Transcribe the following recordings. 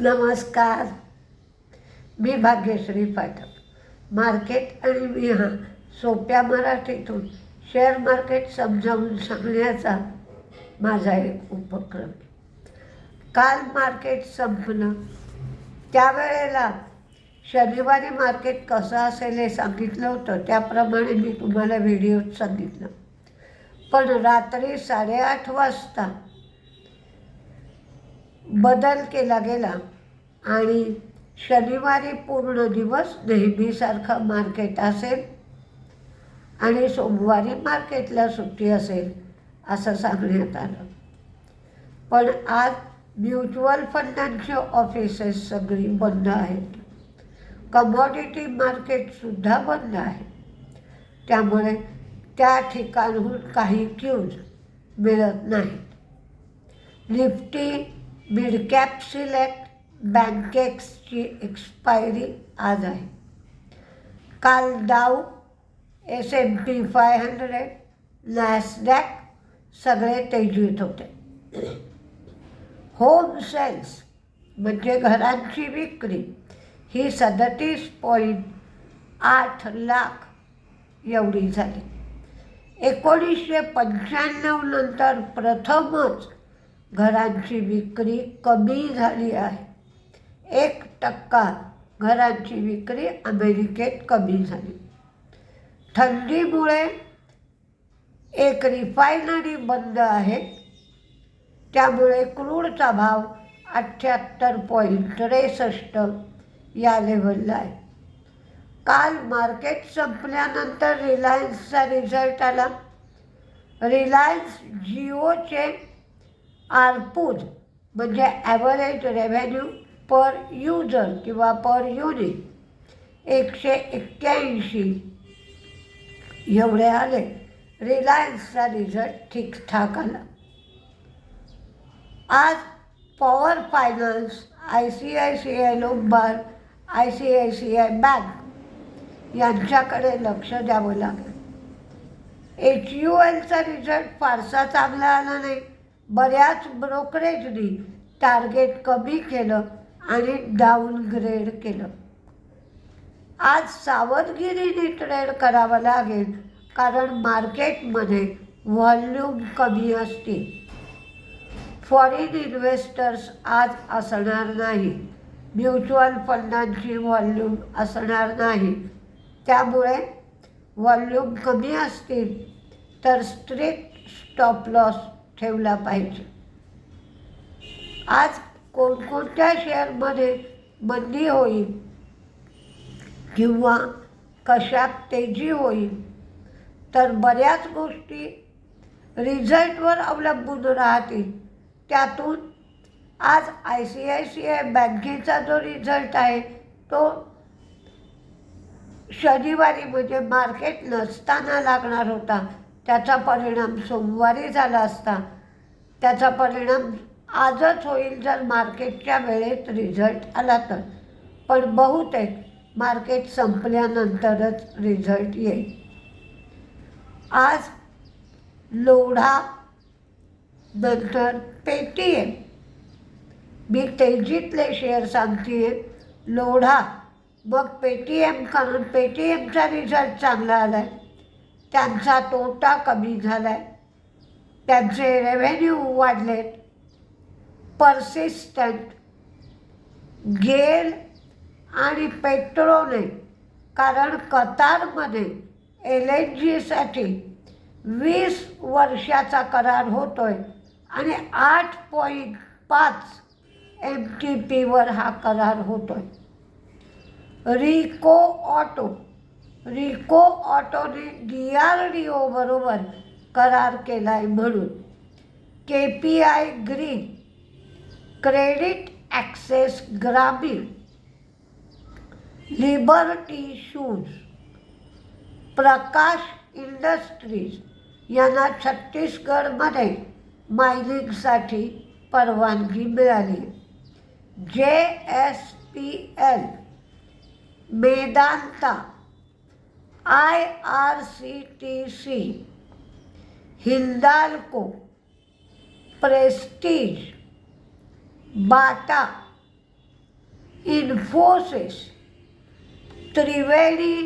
नमस्कार. मी भाग्यश्री पाठक. मार्केट आणि मी हा सोप्या मराठीतून शेअर मार्केट समजावून सांगण्याचा माझा एक उपक्रम. काल मार्केट संपलं. त्यावेळेला शनिवारी मार्केट कसं असेल हे सांगितलं होतं. त्याप्रमाणे मी तुम्हाला व्हिडिओत सांगितलं. पण रात्री साडेआठ वाजता बदल केला गेला. आणि शनिवारी पूर्ण दिवस नेहमीसारखं मार्केट असेल आणि सोमवारी मार्केटला सुट्टी असेल असं सांगण्यात आलं. पण आज म्युच्युअल फंडांची ऑफिसेस सगळी बंद आहेत. कमॉडिटी मार्केटसुद्धा बंद आहे. त्यामुळे त्या ठिकाणहून काही क्यूज मिळत नाहीत. निफ्टी मिडकॅप सिलेक्ट बँकेक्सची एक्सपायरी आज आहे. काल Dow S and P five hundred Nasdaq सगळे तेजीत होते. होम सेल्स म्हणजे घरांची विक्री ही सदतीस पॉईंट आठ लाख एवढी झाली. एकोणीसशे पंच्याण्णव नंतर प्रथमच घरांची विक्री कमी झाली आहे. एक टक्का घरांची विक्री अमेरिकेत कमी झाली. थंडीमुळे एक रिफायनरी बंद आहे. त्यामुळे क्रूडचा भाव अठ्ठ्याहत्तर पॉईंट त्रेसष्ट या लेवलला आहे. काल मार्केट संपल्यानंतर रिलायन्सचा रिझल्ट आला. रिलायन्स जिओचे आरपूज म्हणजे ॲव्हरेज रेव्हेन्यू पर युजर किंवा पर युनिट एकशे एक्क्याऐंशी. एवढे आले. रिलायन्सचा रिझल्ट ठीकठाक आला. आज power finance I C I C I Lombard I C I C I bank यांच्याकडे लक्ष द्यावं लागेल. एच यू एलचा रिझल्ट फारसा चांगला आला नाही. बऱ्याच ब्रोकरेजनी टार्गेट कमी केलं आणि डाऊनग्रेड केलं. आज सावधगिरीने ट्रेड करावं लागेल कारण मार्केटमध्ये व्हॉल्यूम कमी असते फॉरेन इन्व्हेस्टर्स आज असणार नाही. म्युच्युअल फंडांची व्हॉल्यूम असणार नाही. त्यामुळे व्हॉल्यूम कमी असतील तर स्ट्रिक्ट स्टॉप लॉस ठेवला पाहिजे. आज कोणकोणत्या शेअरमध्ये बंदी होईल? किंवा कशात तेजी होईल? तर बऱ्याच गोष्टी रिझल्टवर अवलंबून राहतील. त्यातून आज I C I C I बँकेचा जो रिझल्ट आहे तो शनिवारी म्हणजे मार्केट नसताना लागणार होता. त्याचा परिणाम सोमवारी झाला असता. त्याचा परिणाम आजच होईल जर मार्केटच्या वेळेत रिझल्ट आला तर. पण बहुतेक मार्केट संपल्यानंतरच रिझल्ट येईल. आज लोढा नंतर पेटीएम मी तेजीतले शेअर सांगते लोढा. मग पेटीएम कारण पेटीएमचा रिझल्ट चांगला आला आहे त्यांचा तोटा कमी झाला आहे त्यांचे रेव्हेन्यू वाढलेत. पर्सिस्टंट गेल आणि पेट्रोने कारण कतारमध्ये एल एन जीसाठी वीस वर्षाचा करार होतो आहे आणि आठ पॉईंट पाच एम टी पीवर हा करार होतो आहे रिको ऑटो रिको ऑटोने डी आर डी ओबरोबर करार केला आहे म्हणून. K P I Green Credit Access Grameen Liberty Shoes Prakash Industries यांना छत्तीसगडमध्ये मायनिंगसाठी परवानगी मिळाली. J S P L Medanta I R C T C Hindalco Prestige Bata Infosys Triveni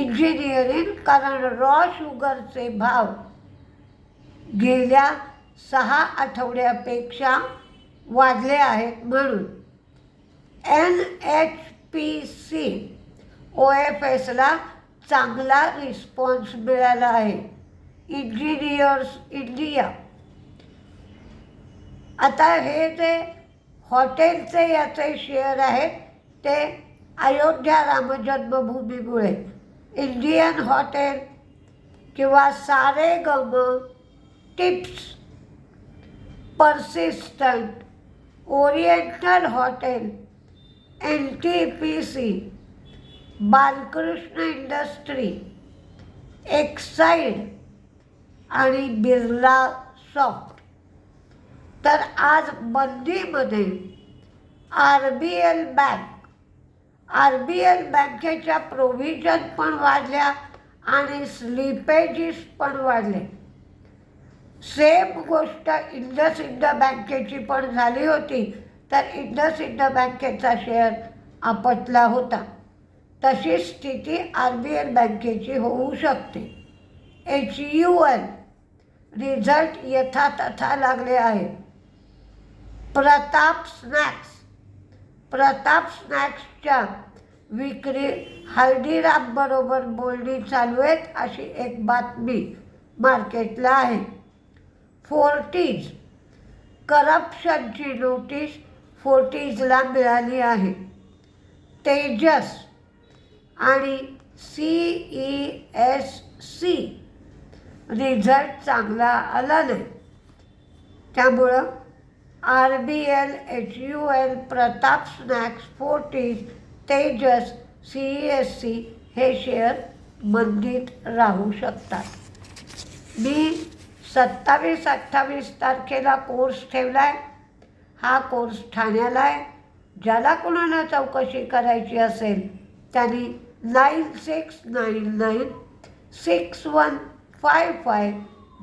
Engineering कारण रॉ शुगरचे भाव गेल्या सहा आठवड्यापेक्षा वाढले आहेत म्हणून. N H P C O F एसला चांगला रिस्पॉन्स मिळाला आहे. Engineers India. आता हे जे हॉटेलचे याचे शेअर आहेत ते अयोध्या रामजन्मभूमीमुळे. इंडियन हॉटेल किंवा Saregama Tips. Persistent Oriental Hotel N T P C Balkrishna Industry Exide आणि बिर्ला सॉफ्ट. तर आज बंदीमध्ये R B L bank R B L बँकेच्या प्रोव्हिजन पण वाढल्या आणि स्लिपेजेस पण वाढले. सेम गोष्ट इंडसइंड बँकेची पण झाली होती तर इंडसइंड बँकेचा शेअर आपटला होता. तशी स्थिती आर बी एल बँकेची होऊ शकते. एच यू एल रिझल्ट यथातथा लागले आहे. प्रताप स्नॅक्स. प्रताप स्नॅक्सच्या विक्री हल्दीरामबरोबर बोलणी चालू आहेत अशी एक बातमी मार्केटला आहे. फोर्टीज. करप्शनची नोटीस फोर्टीजला मिळाली आहे. तेजस. आणि C E S C result चांगला आला नाही. त्यामुळं R B L H U L Pratap Snacks Fortis Tejas C S C हे शेअर मंदीत राहू शकतात. मी सत्तावीस अठ्ठावीस तारखेला कोर्स ठेवला आहे हा कोर्स ठाण्याला आहे. ज्याला कोणाला चौकशी करायची असेल त्यांनी nine six nine nine six one five five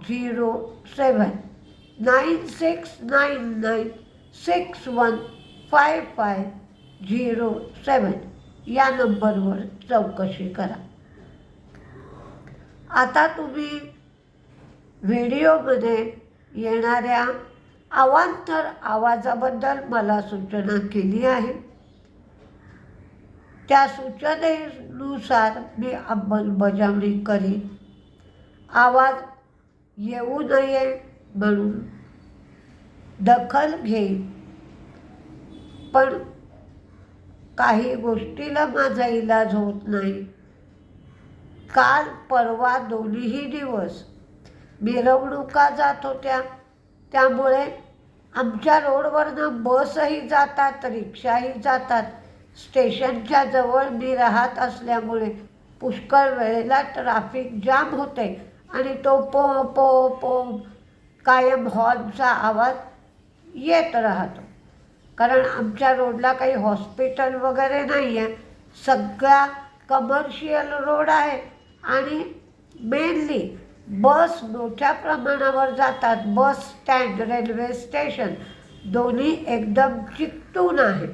zero seven nine six nine nine six one five five zero seven या नंबरवर चौकशी करा. आता तुम्ही व्हिडिओमध्ये येणाऱ्या अवांतर आवाजाबद्दल मला सूचना केली आहे. त्या सूचनेनुसार मी अंमलबजावणी करीन. आवाज येऊ नये म्हणून दखल घेईन. पण काही गोष्टीला माझा इलाज होत नाही. काल परवा दोन्हीही दिवस मिरवणुका जात होत्या. त्यामुळे आमच्या रोडवरनं बसही जातात रिक्षाही जातात. स्टेशनच्या जवळ मी राहत असल्यामुळे पुष्कळ वेळेला ट्राफिक जाम होते आणि तो पो पो पो कायम हॉर्नचा आवाज येत राहतो. कारण आमच्या रोडला काही हॉस्पिटल वगैरे नाही आहे सगळा कमर्शियल रोड आहे आणि मेनली बस मोठ्या प्रमाणावर जातात. बस स्टँड रेल्वे स्टेशन दोन्ही एकदम चिकटून आहे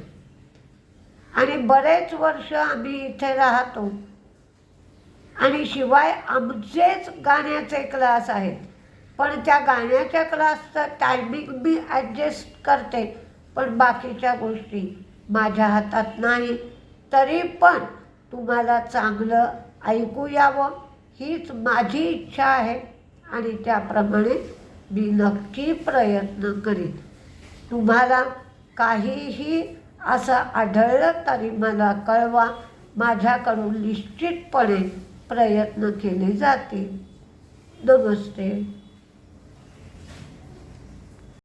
आणि बरेच वर्ष आम्ही इथे राहतो. आणि शिवाय आमचेच गाण्याचे क्लास आहेत. पण त्या गाण्याच्या क्लासचं टायमिंग मी ॲडजस्ट करते. पण बाकीच्या गोष्टी माझ्या हातात नाही. तरी पण तुम्हाला चांगलं ऐकू यावं हीच माझी इच्छा आहे. आणि त्याप्रमाणे मी नक्की प्रयत्न करीन. तुम्हाला काहीही असं आढळलं तरी मला कळवा माझ्याकडून निश्चितपणे प्रयत्न केले जातील. नमस्ते.